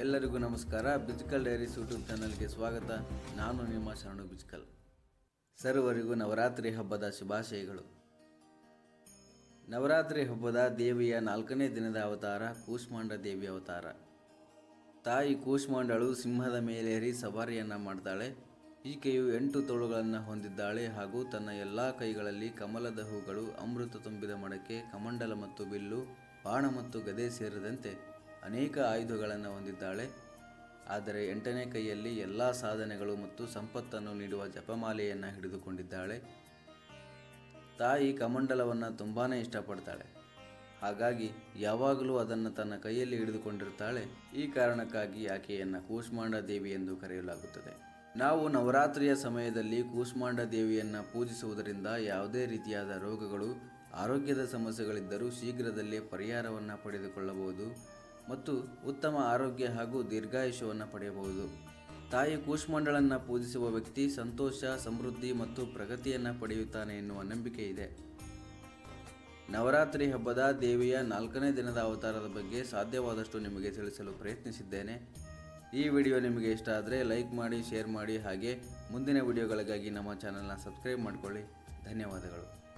ಎಲ್ಲರಿಗೂ ನಮಸ್ಕಾರ. ಬಿಚ್ಕಲ್ diaries YouTube ಚಾನಲ್ಗೆ ಸ್ವಾಗತ. ನಾನು ನಿಮ್ಮ ಶರಣು ಬಿಜ್ಕಲ್ ಸರ್ವರಿಗೂ ನವರಾತ್ರಿ ಹಬ್ಬದ ಶುಭಾಶಯಗಳು. ನವರಾತ್ರಿ ಹಬ್ಬದ ದೇವಿಯ ನಾಲ್ಕನೇ ದಿನದ ಅವತಾರ ಕೂಷ್ಮಾಂಡ ದೇವಿ ಅವತಾರ. ತಾಯಿ ಕೂಷ್ಮಾಂಡಳು ಸಿಂಹದ ಮೇಲೇರಿ ಸವಾರಿಯನ್ನು ಮಾಡ್ತಾಳೆ. ಈಕೆಯು ಎಂಟು ತೋಳುಗಳನ್ನು ಹೊಂದಿದ್ದಾಳೆ ಹಾಗೂ ತನ್ನ ಎಲ್ಲ ಕೈಗಳಲ್ಲಿ ಕಮಲದ ಹೂಗಳು ಅಮೃತ ತುಂಬಿದ ಮಡಕೆ, ಕಮಂಡಲ ಮತ್ತು ಬಿಲ್ಲು, ಬಾಣ ಮತ್ತು ಗದೆ ಸೇರಿದಂತೆ ಅನೇಕ ಆಯುಧಗಳನ್ನು ಹೊಂದಿದ್ದಾಳೆ. ಆದರೆ ಎಂಟನೇ ಕೈಯಲ್ಲಿ ಎಲ್ಲ ಸಾಧನೆಗಳು ಮತ್ತು ಸಂಪತ್ತನ್ನು ನೀಡುವ ಜಪಮಾಲೆಯನ್ನು ಹಿಡಿದುಕೊಂಡಿದ್ದಾಳೆ. ತಾಯಿ ಕಮಂಡಲವನ್ನು ತುಂಬಾ ಇಷ್ಟಪಡ್ತಾಳೆ. ಹಾಗಾಗಿ ಯಾವಾಗಲೂ ಅದನ್ನು ತನ್ನ ಕೈಯಲ್ಲಿ ಹಿಡಿದುಕೊಂಡಿರ್ತಾಳೆ. ಈ ಕಾರಣಕ್ಕಾಗಿ ಆಕೆಯನ್ನು ಕೂಷ್ಮಾಂಡ ದೇವಿ ಎಂದು ಕರೆಯಲಾಗುತ್ತದೆ. ನಾವು ನವರಾತ್ರಿಯ ಸಮಯದಲ್ಲಿ ಕೂಷ್ಮಾಂಡ ದೇವಿಯನ್ನು ಪೂಜಿಸುವುದರಿಂದ ಯಾವುದೇ ರೀತಿಯಾದ ರೋಗಗಳು, ಆರೋಗ್ಯದ ಸಮಸ್ಯೆಗಳಿದ್ದರೂ ಶೀಘ್ರದಲ್ಲೇ ಪರಿಹಾರವನ್ನು ಪಡೆದುಕೊಳ್ಳಬಹುದು. ಮತ್ತು ಉತ್ತಮ ಆರೋಗ್ಯ ಹಾಗೂ ದೀರ್ಘಾಯುಷ್ಯವನ್ನು ಪಡೆಯಬಹುದು. ತಾಯಿ ಕೂಷ್ಮಾಂಡಳನ್ನು ಪೂಜಿಸುವ ವ್ಯಕ್ತಿ ಸಂತೋಷ, ಸಮೃದ್ಧಿ ಮತ್ತು ಪ್ರಗತಿಯನ್ನು ಪಡೆಯುತ್ತಾನೆ ಎನ್ನುವ ನಂಬಿಕೆ ಇದೆ. ನವರಾತ್ರಿ ಹಬ್ಬದ ದೇವಿಯ ನಾಲ್ಕನೇ ದಿನದ ಅವತಾರದ ಬಗ್ಗೆ ಸಾಧ್ಯವಾದಷ್ಟು ನಿಮಗೆ ತಿಳಿಸಲು ಪ್ರಯತ್ನಿಸಿದ್ದೇನೆ. ಈ ವಿಡಿಯೋ ನಿಮಗೆ ಇಷ್ಟ ಆದರೆ ಲೈಕ್ ಮಾಡಿ, ಶೇರ್ ಮಾಡಿ ಹಾಗೆ ಮುಂದಿನ ವಿಡಿಯೋಗಳಿಗಾಗಿ ನಮ್ಮ ಚಾನಲ್ನ ಸಬ್ಸ್ಕ್ರೈಬ್ ಮಾಡಿಕೊಳ್ಳಿ. ಧನ್ಯವಾದಗಳು.